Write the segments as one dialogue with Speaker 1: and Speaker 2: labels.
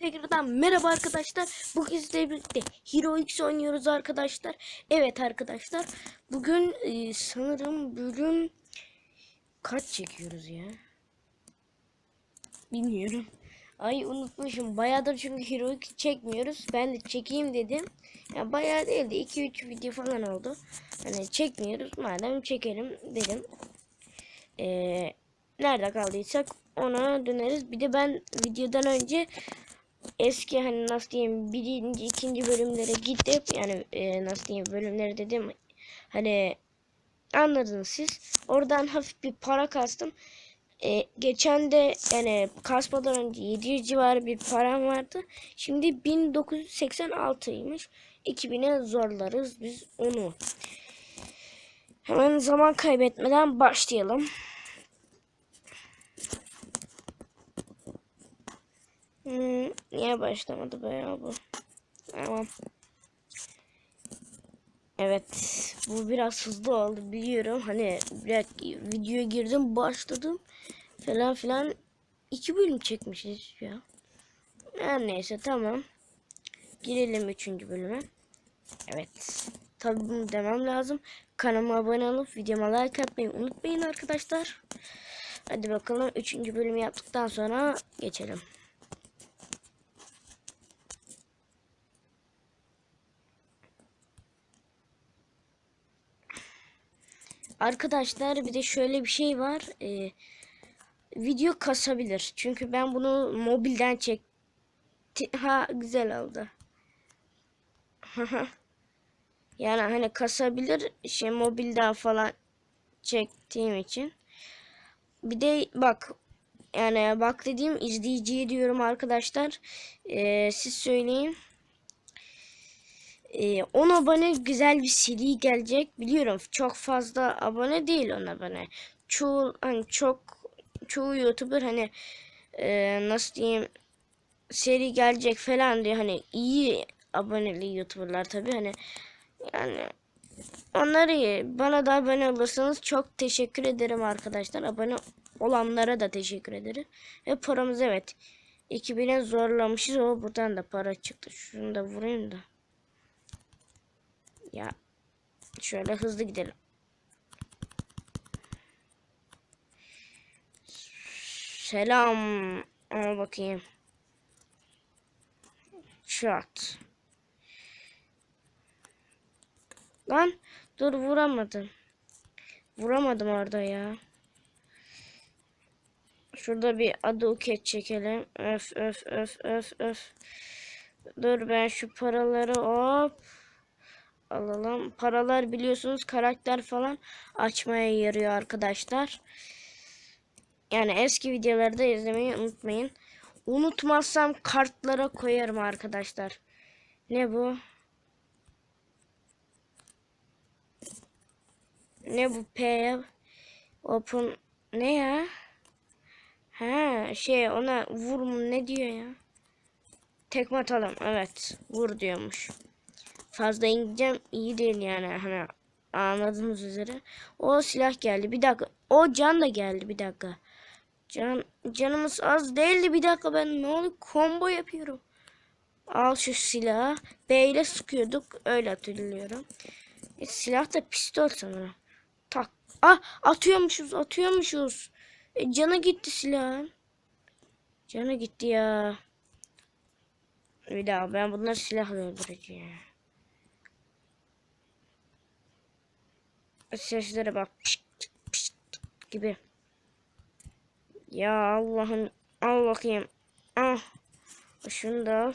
Speaker 1: tekrardan merhaba arkadaşlar. Bugün sizlerle birlikte Hero X oynuyoruz arkadaşlar. Evet arkadaşlar. Bugün e, sanırım bölüm kaç çekiyoruz ya? Bilmiyorum. Ay unutmuşum. Bayağıdır çünkü Hero X çekmiyoruz. Ben de çekeyim dedim. Ya bayağı değildi. 2-3 video falan oldu. Hani çekmiyoruz. Madem çekelim dedim. Eee nerede kaldıysak ona döneriz. Bir de ben videodan önce eski hani nasıl diyeyim birinci ikinci bölümlere gidip yani e, nasıl diyeyim bölümleri dedim hani anladınız siz. Oradan hafif bir para kastım. E, geçen de yani kasmadan önce 700 civarı bir param vardı. Şimdi 1986'ymış. 2000'e zorlarız biz onu. Hemen zaman kaybetmeden başlayalım. Hmm, niye başlamadı be ya bu? Tamam. Evet. Bu biraz hızlı oldu biliyorum. Hani biraz videoya girdim başladım. Falan filan. iki bölüm çekmişiz ya. Her neyse tamam. Girelim üçüncü bölüme. Evet. Tabii bunu demem lazım. Kanalıma abone olup videoma like atmayı unutmayın arkadaşlar. Hadi bakalım üçüncü bölümü yaptıktan sonra geçelim. Arkadaşlar bir de şöyle bir şey var. Ee, video kasabilir. Çünkü ben bunu mobilden çek. Ha güzel oldu. yani hani kasabilir şey mobilden falan çektiğim için. Bir de bak yani bak dediğim izleyiciye diyorum arkadaşlar. Ee, siz söyleyin. Ee, 10 abone güzel bir seri gelecek. Biliyorum çok fazla abone değil 10 abone. Çoğu hani çok çoğu YouTuber hani e, nasıl diyeyim seri gelecek falan diye hani iyi aboneli YouTuber'lar tabii hani yani onları. Bana da abone olursanız çok teşekkür ederim arkadaşlar. Abone olanlara da teşekkür ederim. Ve paramız evet 2000'e zorlamışız. O buradan da para çıktı. Şunu da vurayım da. Ya şöyle hızlı gidelim. Selam. Ama bakayım. Chat. Lan dur vuramadım. Vuramadım orada ya. Şurada bir adı uket çekelim. Öf öf öf öf öf. Dur ben şu paraları hop alalım. Paralar biliyorsunuz karakter falan açmaya yarıyor arkadaşlar. Yani eski videoları da izlemeyi unutmayın. Unutmazsam kartlara koyarım arkadaşlar. Ne bu? Ne bu P? Open ne ya? Ha şey ona vur mu ne diyor ya? Tekme atalım. Evet. Vur diyormuş. Fazla İngilizcem iyi değil yani. Hani anladığınız üzere. O silah geldi. Bir dakika. O can da geldi. Bir dakika. Can canımız az değildi. Bir dakika ben ne oluyor? Combo yapıyorum. Al şu silahı. B ile sıkıyorduk. Öyle hatırlıyorum. E, silah da pistol sanırım. Tak. Ah atıyormuşuz. Atıyormuşuz. E, canı gitti silahın. Canı gitti ya. Bir daha ben bunları silahla öldüreceğim. Seslere bak. Pişt, pişt gibi. Ya Allah'ım. Al bakayım. Ah. Şunu da al.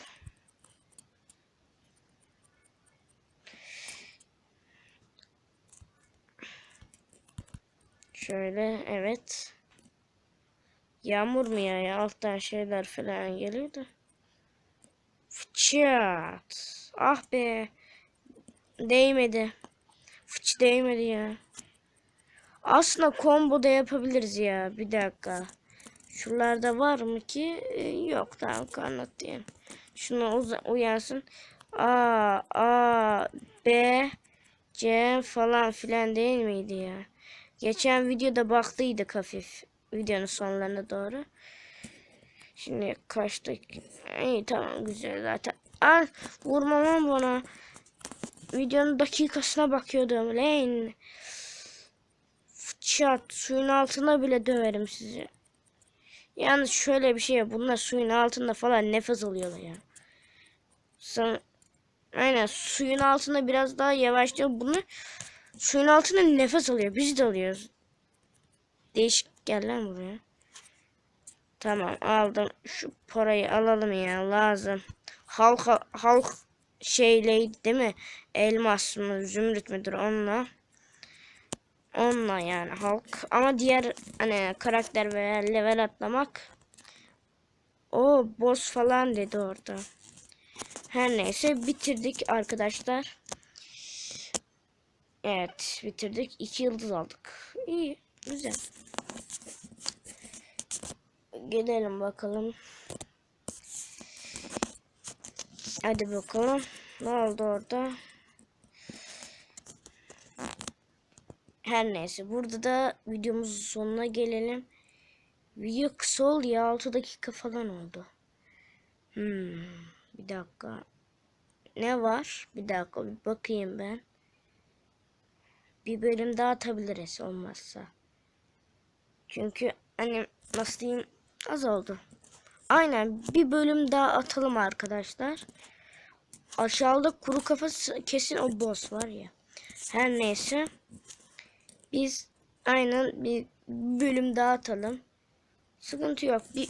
Speaker 1: Şöyle evet. Yağmur mu ya? ya? Alttan şeyler falan geliyor da. Fıçat. Ah be. Değmedi. Fıç değmedi ya. Aslında combo da yapabiliriz ya. Bir dakika. Şuralarda var mı ki? Ee, yok tamam kanat diyeyim. Şunu uyansın. A, A, B, C falan filan değil miydi ya? Geçen videoda baktıydık hafif. Videonun sonlarına doğru. Şimdi kaçtık. İyi tamam güzel zaten. Al vurmamam bana. Videonun dakikasına bakıyordum. Lan. Çat suyun altına bile döverim sizi. Yalnız şöyle bir şey bunlar suyun altında falan nefes alıyorlar ya. Sen aynen suyun altında biraz daha yavaşlıyor. Bunlar suyun altında nefes alıyor. Biz de alıyoruz. Değişik gel buraya. Tamam aldım. Şu parayı alalım ya lazım. Halk halk şeyleydi değil mi? Elmas mı zümrüt müdür onunla. Onunla yani halk. Ama diğer hani karakter veya level atlamak o boss falan dedi orada. Her neyse bitirdik arkadaşlar. Evet bitirdik. iki yıldız aldık. İyi güzel. Gidelim bakalım. Hadi bakalım. Ne oldu orada? Her neyse. Burada da videomuzun sonuna gelelim. Video kısa oldu ya. 6 dakika falan oldu. Hmm, bir dakika. Ne var? Bir dakika bir bakayım ben. Bir bölüm daha atabiliriz olmazsa. Çünkü hani nasıl diyeyim az oldu. Aynen bir bölüm daha atalım arkadaşlar. Aşağıda kuru kafası kesin o boss var ya. Her neyse. Biz aynen bir bölüm daha atalım. Sıkıntı yok. Bir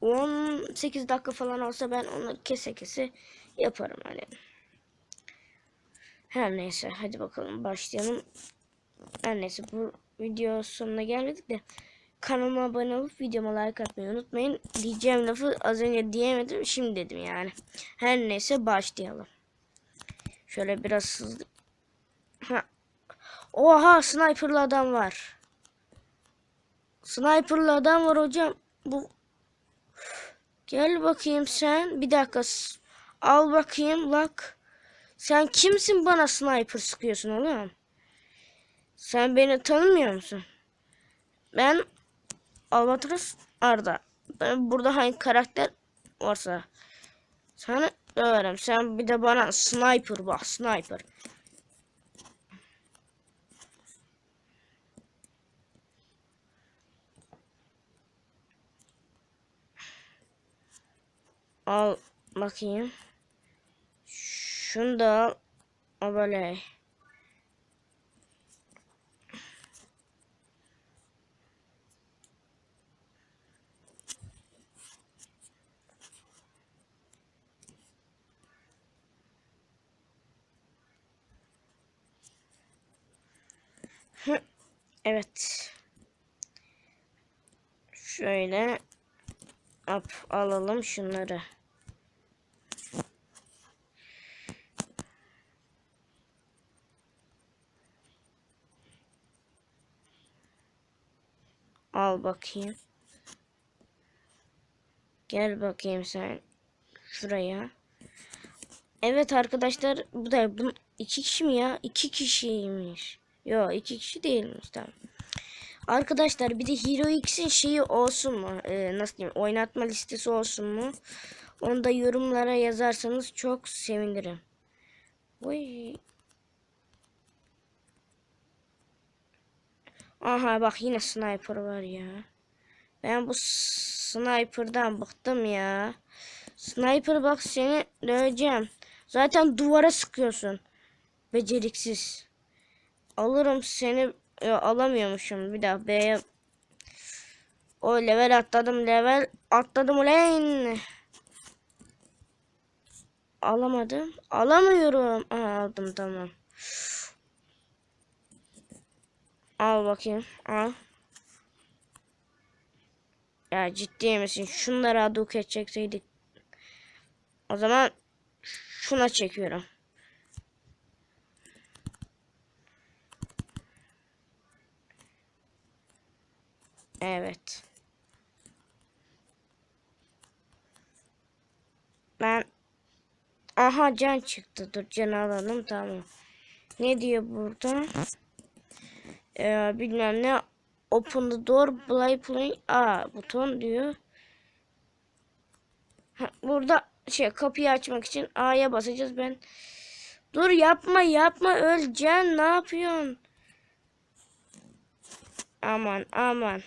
Speaker 1: 18 dakika falan olsa ben onu kese kese yaparım hani. Her neyse hadi bakalım başlayalım. Her neyse bu video sonuna gelmedik de kanalıma abone olup videoma like atmayı unutmayın. Diyeceğim lafı az önce diyemedim şimdi dedim yani. Her neyse başlayalım. Şöyle biraz hızlı. Ha. Oha sniperlı adam var. Sniperlı adam var hocam. Bu Gel bakayım sen. Bir dakika. Al bakayım bak. Sen kimsin bana sniper sıkıyorsun oğlum? Sen beni tanımıyor musun? Ben Albatros Arda. Ben burada hangi karakter varsa sana döverim. Sen bir de bana sniper bak sniper. Al bakayım. Şunu da al. O böyle. Evet. Şöyle Hop, alalım şunları. Al bakayım. Gel bakayım sen şuraya. Evet arkadaşlar bu da bu iki kişi mi ya? İki kişiymiş. Yok iki kişi değilmiş tamam. Arkadaşlar bir de Hero X'in şeyi olsun mu? Ee, nasıl diyeyim? Oynatma listesi olsun mu? Onu da yorumlara yazarsanız çok sevinirim. Oy. Aha bak yine sniper var ya. Ben bu sniper'dan bıktım ya. Sniper bak seni döveceğim. Zaten duvara sıkıyorsun. Beceriksiz. Alırım seni Yo, alamıyormuşum. Bir daha B'ye o level atladım level atladım ulan. Alamadım. Alamıyorum. Aa, aldım tamam. Al bakayım. Al. Ya ciddi misin? Şunları aduk edecekseydik. O zaman şuna çekiyorum. Evet. Ben aha can çıktı. Dur can alalım tamam. Ne diyor burada? Ee, bilmem ne. Open the door, play play. Aa buton diyor. Burada şey kapıyı açmak için A'ya basacağız ben. Dur yapma yapma öleceksin ne yapıyorsun? Aman aman.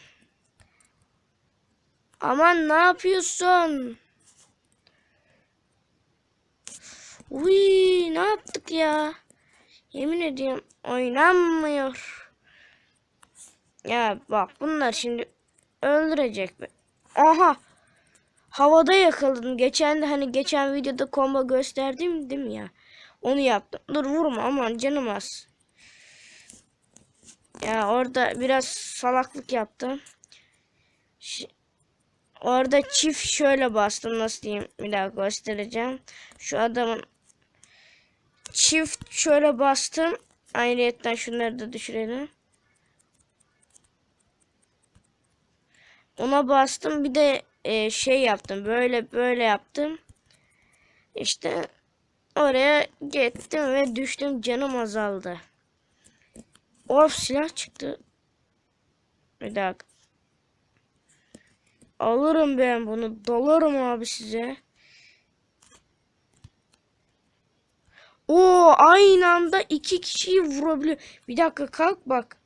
Speaker 1: Aman ne yapıyorsun? Uy ne yaptık ya? Yemin ediyorum oynanmıyor. Ya bak bunlar şimdi öldürecek mi? Aha. Havada yakaladım. Geçen de hani geçen videoda combo gösterdim değil mi ya? Onu yaptım. Dur vurma aman canım az. Ya orada biraz salaklık yaptım. Ş- Orada çift şöyle bastım nasıl diyeyim bir daha göstereceğim. Şu adamın çift şöyle bastım. Ayrıyetten şunları da düşürelim. Ona bastım bir de e, şey yaptım böyle böyle yaptım. İşte oraya gittim ve düştüm canım azaldı. Of silah çıktı. Bir dakika. Alırım ben bunu. Dalarım abi size. Oo aynı anda iki kişiyi vurabiliyor. Bir dakika kalk bak.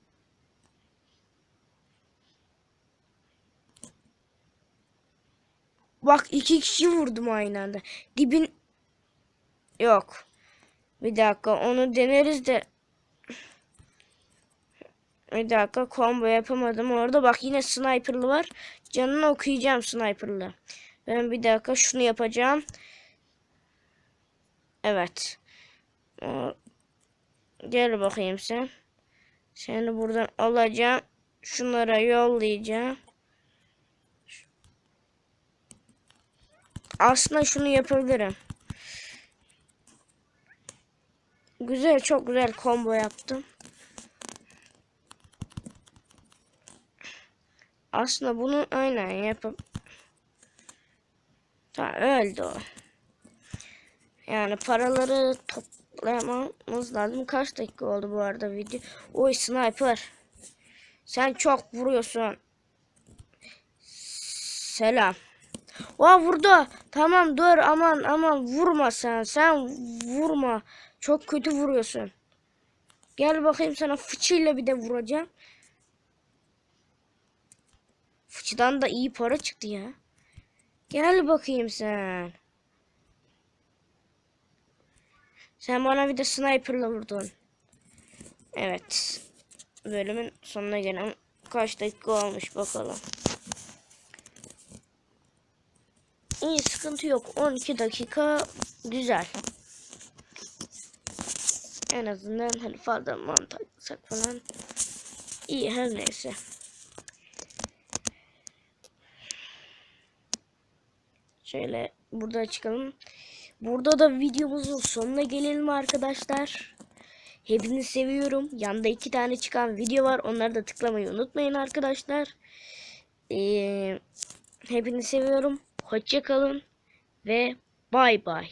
Speaker 1: Bak iki kişi vurdum aynı anda. Dibin yok. Bir dakika onu deneriz de. Bir dakika combo yapamadım orada. Bak yine sniperlı var. Canını okuyacağım sniperlı. Ben bir dakika şunu yapacağım. Evet. Gel bakayım sen. Seni buradan alacağım. Şunlara yollayacağım. Aslında şunu yapabilirim. Güzel, çok güzel combo yaptım. Aslında bunu aynen yapıp Tamam öldü o. Yani paraları toplamamız lazım. Kaç dakika oldu bu arada video? Oy sniper. Sen çok vuruyorsun. Selam. Oha vurdu. Tamam dur aman aman vurma sen. Sen vurma. Çok kötü vuruyorsun. Gel bakayım sana fıçıyla bir de vuracağım. Fıçıdan da iyi para çıktı ya. Gel bakayım sen. Sen bana bir de sniperla vurdun. Evet. Bölümün sonuna gelen kaç dakika olmuş bakalım. İyi sıkıntı yok. 12 dakika güzel. En azından hani fazla mantıksak falan. İyi her neyse. Şöyle burada çıkalım. Burada da videomuzun sonuna gelelim arkadaşlar. Hepinizi seviyorum. Yanda iki tane çıkan video var. Onları da tıklamayı unutmayın arkadaşlar. Ee, hepinizi seviyorum. Hoşça kalın ve bay bay.